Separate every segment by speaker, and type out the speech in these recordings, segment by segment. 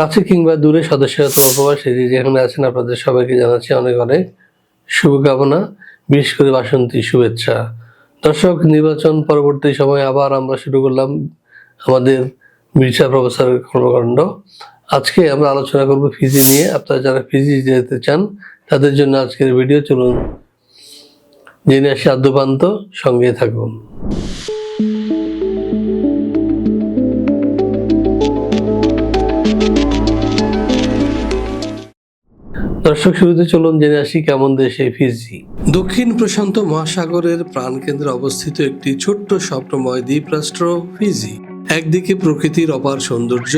Speaker 1: কাছে কিংবা দূরে সদস্যতা উপবাসী যে যেখানে আছেন আপনাদের সবাইকে জানাচ্ছি অনেক অনেক শুভকামনা, বিশেষ করে বাসন্তী শুভেচ্ছা। দর্শক, নির্বাচন পরবর্তী সময় আবার আমরা শুরু করলাম আমাদের মির্জা প্রফেসরের কর্মকাণ্ড। আজকে আমরা আলোচনা করব ফিজি নিয়ে। আপনারা যারা ফিজি যেতে চান, তাদের জন্য আজকের ভিডিও, চলুন জেনে আসি আদ্যপান্ত, সঙ্গে থাকুন। দর্শক, শুরুতে চলুন জেনে আসি কেমন দেশে ফিজি দক্ষিণ প্রশান্ত মহাসাগরের প্রাণকেন্দ্রে অবস্থিত একটি ছোট্ট স্বপ্নময় দ্বীপ রাষ্ট্র ফিজি। একদিকে প্রকৃতির অপার সৌন্দর্য,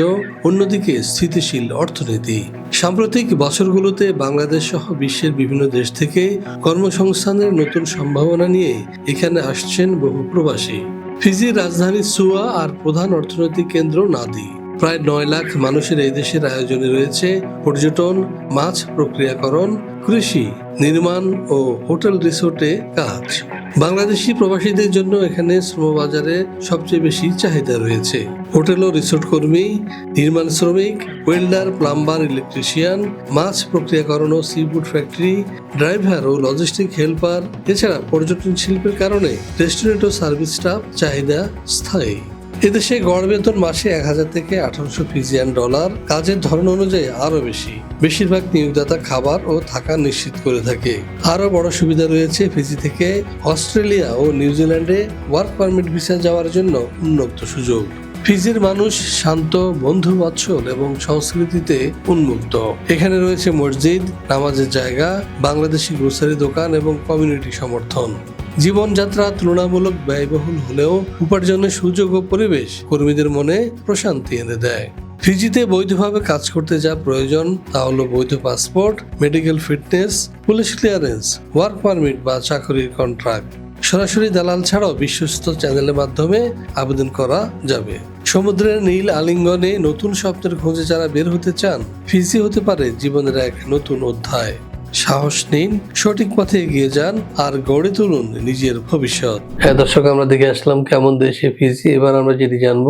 Speaker 1: অন্যদিকে স্থিতিশীল অর্থনীতি। সাম্প্রতিক বছরগুলোতে বাংলাদেশ সহ বিশ্বের বিভিন্ন দেশ থেকে কর্মসংস্থানের নতুন সম্ভাবনা নিয়ে এখানে আসছেন বহু প্রবাসী। ফিজির রাজধানী সুয়া আর প্রধান অর্থনৈতিক কেন্দ্র নাদি। প্রায় নয় লাখ মানুষের এই দেশের আয়োজনে রয়েছে পর্যটন, মাছ প্রক্রিয়াকরণ, কৃষি, নির্মাণ ও হোটেল রিসোর্টে কাজ। বাংলাদেশি প্রবাসীদের জন্য এখানে শ্রমবাজারে সবচেয়ে বেশি চাহিদা রয়েছে। হোটেল ও রিসোর্ট কর্মী, নির্মাণ শ্রমিক, ওয়েল্ডার, প্লাম্বার, ইলেকট্রিশিয়ান, মাছ প্রক্রিয়াকরণ ও সিফুড ফ্যাক্টরি, ড্রাইভার ও লজিস্টিক হেল্পার, এছাড়া পর্যটন শিল্পের কারণে রেস্টুরেন্ট ও সার্ভিস স্টাফ চাহিদা স্থায়ী। এদেশে গড় বেতন মাসে এক হাজার থেকে আঠারোশো ফিজিয়ান ডলার। কাজের ধরন অনুযায়ী আরও বেশি। বেশিরভাগ নিয়োগদাতা খাবার ও থাকা নিশ্চিত করে থাকে। আরও বড় সুবিধা রয়েছে ফিজি থেকে অস্ট্রেলিয়া ও নিউজিল্যান্ডে ওয়ার্ক পারমিট ভিসা যাওয়ার জন্য উন্মুক্ত সুযোগ। ফিজির মানুষ শান্ত বন্ধু বাৎসল এবং সংস্কৃতিতে উন্মুক্ত। এখানে রয়েছে মসজিদ, নামাজের জায়গা, বাংলাদেশি গ্রোসারি দোকান এবং কমিউনিটি সমর্থন। জীবনযাত্রা তুলনামূলক ব্যয়বহুল হলেও উপার্জনের সুযোগ ও পরিবেশ কর্মীদের মনে প্রশান্তি এনে দেয়। ফিজিতে বৈধভাবে কাজ করতে যা প্রয়োজন তা হলো বৈধ passport, medical fitness, police clearance, work permit বা চাকরির কন্ট্রাক্ট। সরাসরি দালাল ছাড়াও বিশ্বস্ত চ্যানেলের মাধ্যমে আবেদন করা যাবে। সমুদ্রের নীল আলিঙ্গনে নতুন স্বপ্নের খোঁজে যারা বের হতে চান ফিজি হতে পারে জীবনের এক নতুন অধ্যায়। সাহস নিন সঠিক পথে এগিয়ে যান আর গড়ে তুলুন নিজের ভবিষ্যৎ। হ্যাঁ দর্শক আমরা দেখে আসলাম কেমন দেশে ফিজি এবার আমরা যেটি জানব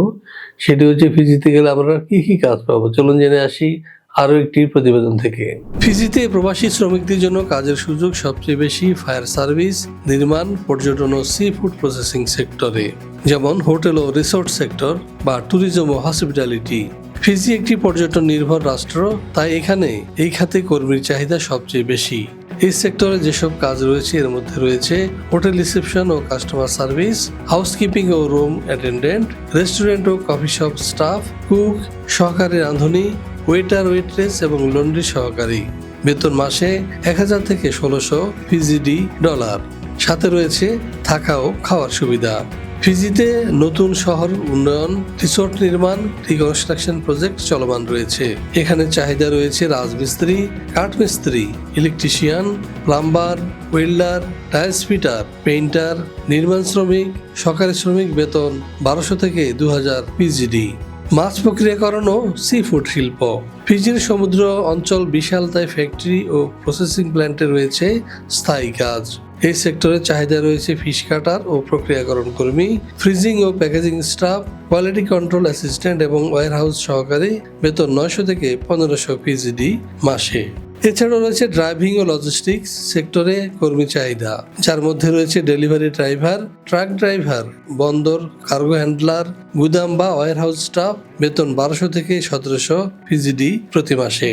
Speaker 1: সেটি হচ্ছে ফিজিতে গেলে আমরা কি কি কাজ পাবো? চলুন জেনে আসি আরও একটি প্রতিবেদন থেকে। ফিজিতে প্রবাসী শ্রমিকদের জন্য কাজের সুযোগ সবচেয়ে বেশি ফায়ার সার্ভিস নির্মাণ পর্যটন ও সি ফুড প্রসেসিং সেক্টরে। যেমন হোটেল ও রিসোর্ট সেক্টর বা ট্যুরিজম ও হসপিটালিটি। ফিজি একটি পর্যটন নির্ভর রাষ্ট্র, তাই এখানে এই খাতে কর্মীর চাহিদা সবচেয়ে বেশি। এই সেক্টরে যেসব কাজ রয়েছে, এর মধ্যে রয়েছে হোটেল রিসেপশন ও কাস্টমার সার্ভিস, হাউসকিপিং ও রুম অ্যাটেন্ডেন্ট, রেস্টুরেন্ট ও কফি শপ স্টাফ, কুক, সহকারী রাঁধুনি, ওয়েটার ওয়েট্রেস এবং লন্ড্রি সহকারী। বেতন মাসে এক হাজার থেকে ষোলোশো ফিজিডি ডলার। সাথে রয়েছে থাকা ও খাওয়ার সুবিধা। ফিজিতে নতুন শহর, উন্নয়ন, রিসোর্ট নির্মাণ রিকনস্ট্রাকশন প্রজেক্ট চলমান রয়েছে। এখানে চাহিদা রয়েছে রাজমিস্ত্রি, কাঠমিস্ত্রি electrician plumber welder tiles fitter painter নির্মাণ শ্রমিক সরকারি শ্রমিক বেতন বারোশো থেকে দু হাজার পিজিডি মাছ প্রক্রিয়াকরণ ও সি ফুড শিল্প। ফিজির সমুদ্র অঞ্চল বিশাল তাই ফ্যাক্টরি ও প্রসেসিং প্ল্যান্টে রয়েছে স্থায়ী কাজ। এই সেক্টরে চাহিদা রয়েছে ফিশ কাটার ও প্রক্রিয়াকরণ কর্মী, ফ্রিজিং ও packaging staff, quality control assistant এবং ওয়ারহাউস সহকারী, বেতন নয়শো থেকে পনেরোশো পিজিডি মাসে। এছাড়াও রয়েছে ড্রাইভিং ও লজিস্টিক্স সেক্টরে কর্মী চাহিদা। যার মধ্যে রয়েছে ডেলিভারি ড্রাইভার ট্রাক ড্রাইভার বন্দর কার্গো হ্যান্ডলার গুদাম বা ওয়ারহাউস স্টাফ বেতন বারোশো থেকে সতেরোশো পিজিডি প্রতি মাসে।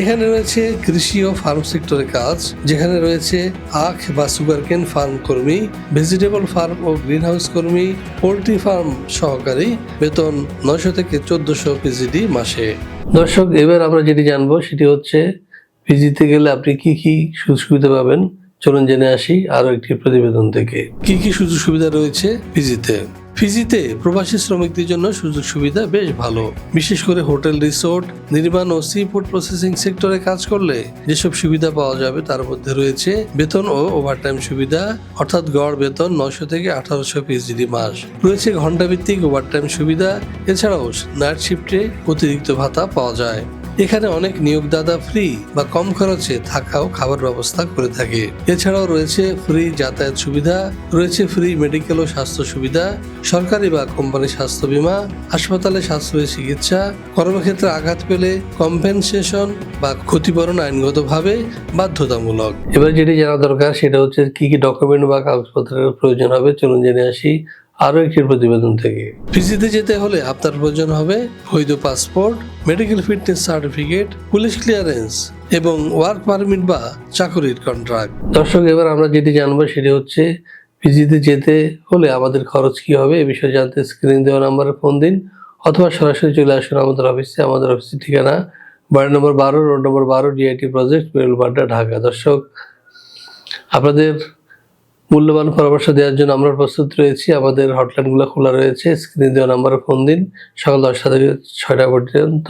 Speaker 1: এখানে রয়েছে কৃষি ও ফার্ম সেক্টরে কাজ, যেখানে রয়েছে আখ বা সুগারকেন ফার্ম কর্মী ভেজিটেবল ফার্ম ও গ্রিনহাউস কর্মী, পোলট্রি ফার্ম সহকারী, বেতন নয়শো থেকে চোদ্দশো পিজিডি মাসে। দর্শক, এবার আমরা যেটি জানব সেটি হচ্ছে পিজিতে গেলে আপনি কি কি সুযোগ সুবিধা পাবেন? চলুন জেনে আসি আরও একটি প্রতিবেদন থেকে। কি কি সুযোগ সুবিধা রয়েছে পিজিতে ফিজিতে প্রবাসী শ্রমিকদের জন্য সুযোগ সুবিধা বেশ ভালো। বিশেষ করে হোটেল, রিসোর্ট, নির্মাণ ও সি ফুড প্রসেসিং সেক্টরে কাজ করলে যেসব সুবিধা পাওয়া যাবে তার মধ্যে রয়েছে বেতন ও ওভারটাইম সুবিধা, অর্থাৎ গড় বেতন নশো থেকে আঠারোশো পিএইচডি মাস। রয়েছে ঘন্টাভিত্তিক ওভারটাইম সুবিধা, এছাড়াও নাইট শিফটে অতিরিক্ত ভাতা পাওয়া যায়। এখানে অনেক নিয়োগদাতা ফ্রি বা কম খরচে থাকা ও খাবার ব্যবস্থা করে থাকে। এছাড়াও রয়েছে ফ্রি যাতায়াত সুবিধা, রয়েছে ফ্রি মেডিকেল ও স্বাস্থ্য সুবিধা, সরকারি বা কোম্পানি স্বাস্থ্য বীমা, হাসপাতালে স্বাস্থ্যের চিকিৎসা, কর্মক্ষেত্রে আঘাত পেলে কম্পেনসেশন বা ক্ষতিপূরণ আইনগতভাবে বাধ্যতামূলক। এবার যেটি জানা দরকার, সেটা হচ্ছে কি কি ডকুমেন্ট বা কাগজপত্রের প্রয়োজন হবে, চলুন জেনে আসি। আরও একটি প্রতিবেদন থেকে। ফিজিতে যেতে হলে আপনার প্রয়োজন হবে বৈধ passport medical fitness certificate police clearance এবং ওয়ার্ক পারমিট বা চাকরির কন্ট্রাক্ট। দর্শক এবার আমরা যেটি জানব সেটি হচ্ছে পিজিতে যেতে হলে আমাদের খরচ কি হবে? এ বিষয়ে জানতে স্ক্রিন দেওয়া নাম্বারে ফোন দিন অথবা সরাসরি চলে আসুন আমাদের অফিসে আমাদের অফিসের ঠিকানা বাড়ি নম্বর বারো রোড নম্বর বারো ডিআইটি প্রজেক্ট বেরুলবাড্ডা ঢাকা। দর্শক আপনাদের মূল্যবান পরামর্শ দেওয়ার জন্য আমরা প্রস্তুত রয়েছি। আমাদের হটলাইনগুলো খোলা রয়েছে। স্ক্রিনে দেওয়া নাম্বারে ফোন দিন। সকাল দশটা থেকে ছয়টা পর্যন্ত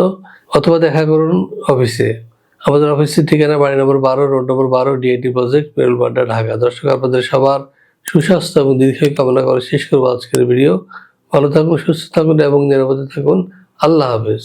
Speaker 1: অথবা দেখা করুন অফিসে। আমাদের অফিসের ঠিকানা বাড়ি নম্বর বারো, রোড নম্বর বারো, ডিআইটি প্রজেক্ট বেরুলবাড্ডা ঢাকা। দর্শক, আপনাদের সবার সুস্বাস্থ্য এবং দীর্ঘায়ু কামনা করে শেষ করব আজকের ভিডিও। ভালো থাকুন, সুস্থ থাকুন এবং নিরাপদে থাকুন। আল্লাহ হাফেজ।